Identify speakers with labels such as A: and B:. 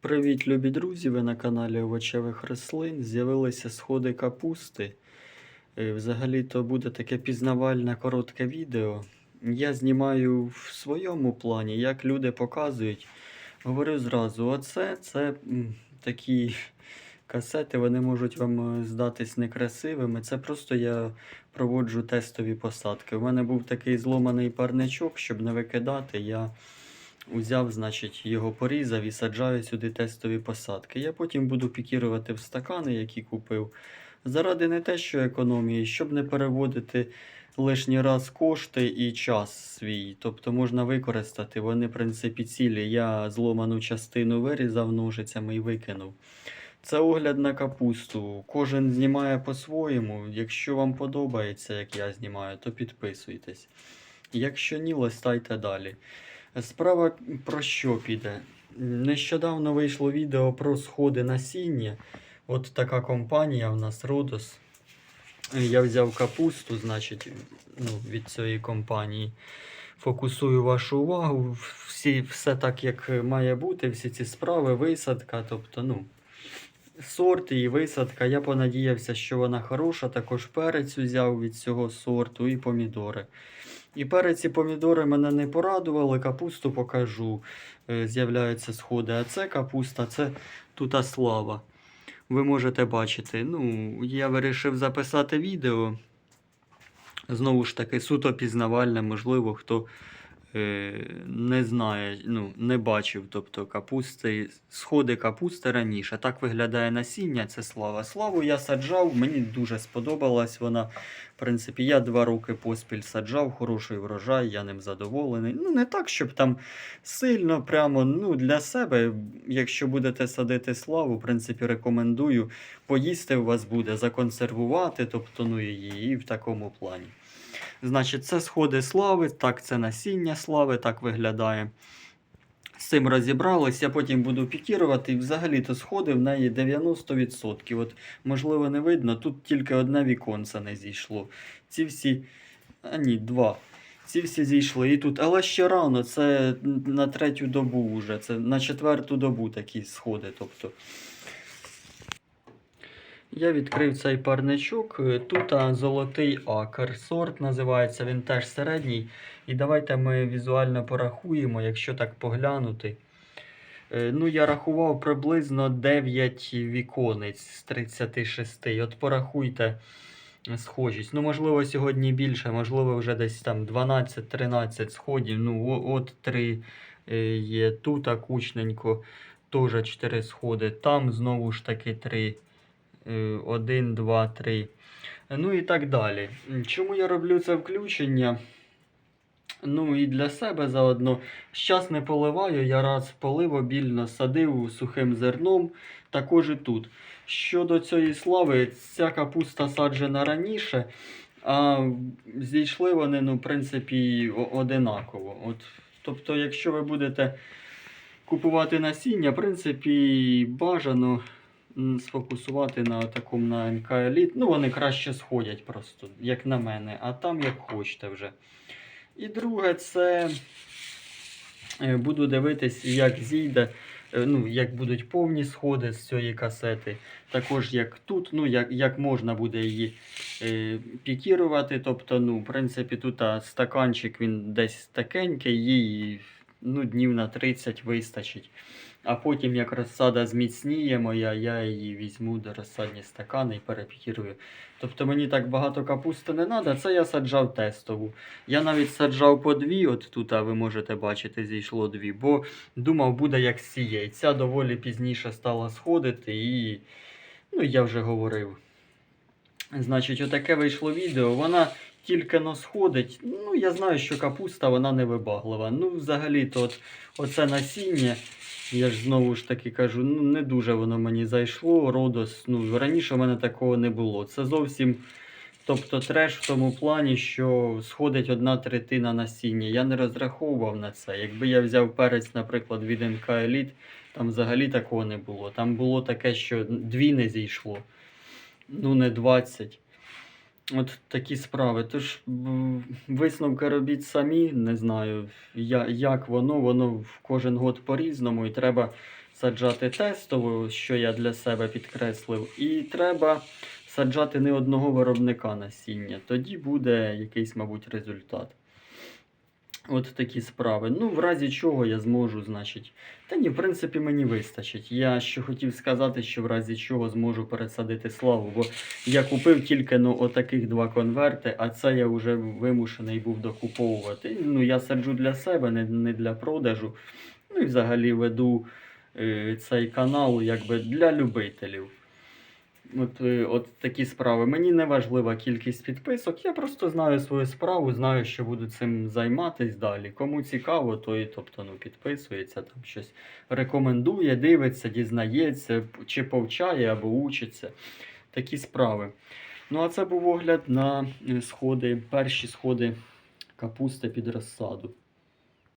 A: Привіт, любі друзі! Ви на каналі Овочевих рослин. З'явилися сходи капусти. Е, Взагалі-то буде таке пізнавальне коротке відео. Я знімаю в своєму плані, як люди показують. Говорю зразу: оце це такі касети, вони можуть вам е, здатись некрасивими. Це просто я проводжу тестові посадки. У мене був такий зломаний парничок, щоб не викидати. Я Узяв, значить, його порізав і саджаю сюди тестові посадки. Я потім буду пікірувати в стакани, які купив. Заради не те, що економії, щоб не переводити лишній раз кошти і час свій. Тобто можна використати. Вони, в принципі, цілі. Я зломану частину вирізав ножицями і викинув. Це огляд на капусту. Кожен знімає по-своєму. Якщо вам подобається, як я знімаю, то підписуйтесь. Якщо ні, листайте далі. Справа про що піде? Нещодавно вийшло відео про сходи насіння. От така компанія у нас Родос. Я взяв капусту, значить, ну, від цієї компанії. Фокусую вашу увагу. Всі, все так, як має бути, всі ці справи, висадка, тобто, ну, сорт і висадка. Я понадіявся, що вона хороша. Також перець взяв від цього сорту і помідори. І перець і помідори мене не порадували, капусту покажу. Е, З'являються сходи. А це капуста, це тута слава. Ви можете бачити. Ну, я вирішив записати відео. Знову ж таки, суто пізнавальне, можливо, хто не знає, ну, не бачив, тобто капусти, сходи капусти раніше. Так виглядає насіння, це слава. Славу я саджав, мені дуже сподобалась вона. В принципі, я два роки поспіль саджав, хороший врожай, я ним задоволений. Ну, не так, щоб там сильно, прямо ну, для себе. Якщо будете садити славу, в принципі, рекомендую. Поїсти у вас буде, законсервувати, тобто ну, її і в такому плані. Значить, це сходи слави, так, це насіння слави, так виглядає. З цим розібрались, я потім буду пікірувати. І взагалі-то сходи в неї 90%. От, можливо, не видно, тут тільки одне віконце не зійшло. Ці всі. А ні, два. Ці всі зійшли. І тут, але ще рано, це на третю добу вже, це на четверту добу такі сходи. Тобто. Я відкрив цей парничок. Е, Тут золотий акр. Сорт називається, він теж середній. І давайте ми візуально порахуємо, якщо так поглянути. Е, Ну, я рахував приблизно 9 віконець з 36. От порахуйте схожість. Ну, можливо, сьогодні більше, можливо, вже десь там 12-13 сходів. Ну, от 3 є. Тут кучненько теж 4 сходи. Там знову ж таки 3. 1, 2, 3. Ну і так далі. Чому я роблю це включення? Ну і для себе заодно. Щас не поливаю, я раз полив обільно садив сухим зерном, також і тут. Щодо цієї слави, ця капуста саджена раніше, а зійшли вони, ну, в принципі, одинаково. От, тобто, якщо ви будете купувати насіння, в принципі, бажано сфокусувати на такому на МК Elite. Ну, вони краще сходять просто, як на мене, а там як хочете вже. І друге, це е, буду дивитись, як зійде, е, ну, як будуть повні сходи з цієї касети. Також як тут, ну, як, як можна буде її е, пікірувати. Тобто, ну, в принципі, тут а, стаканчик він десь такенький, їй ну, днів на 30 вистачить. А потім, як розсада зміцніє моя, я її візьму до розсадні стакани і перепікірую. Тобто мені так багато капусти не треба, це я саджав тестову. Я навіть саджав по дві, от тут, а ви можете бачити, зійшло дві, бо думав, буде як цієї. Ця доволі пізніше стала сходити і ну, я вже говорив. Значить, отаке вийшло відео. Вона тільки но сходить. Ну, я знаю, що капуста вона не вибаглива. Ну, взагалі-то от, оце насіння. Я ж знову ж таки кажу, ну не дуже воно мені зайшло. Родос, ну раніше в мене такого не було. Це зовсім тобто треш в тому плані, що сходить одна третина насіння. Я не розраховував на це. Якби я взяв перець, наприклад, від НК Еліт, там взагалі такого не було. Там було таке, що дві не зійшло. Ну, не 20. От такі справи. Тож висновки робіть самі, не знаю, я, як воно, воно в кожен год по-різному, і треба саджати тестово, що я для себе підкреслив, і треба саджати не одного виробника насіння. Тоді буде якийсь, мабуть, результат. От такі справи. Ну, в разі чого я зможу, значить. Та ні, в принципі, мені вистачить. Я ще хотів сказати, що в разі чого зможу пересадити славу, бо я купив тільки ну, отаких два конверти, а це я вже вимушений був докуповувати. Ну, я саджу для себе, не, не для продажу. Ну і взагалі веду е, цей канал якби для любителів. От, е, от такі справи. Мені не важлива кількість підписок. Я просто знаю свою справу, знаю, що буду цим займатись далі. Кому цікаво, той тобто, ну, підписується, там щось рекомендує, дивиться, дізнається, чи повчає або учиться. Такі справи. Ну, а це був огляд на е, сходи, перші сходи капусти під розсаду.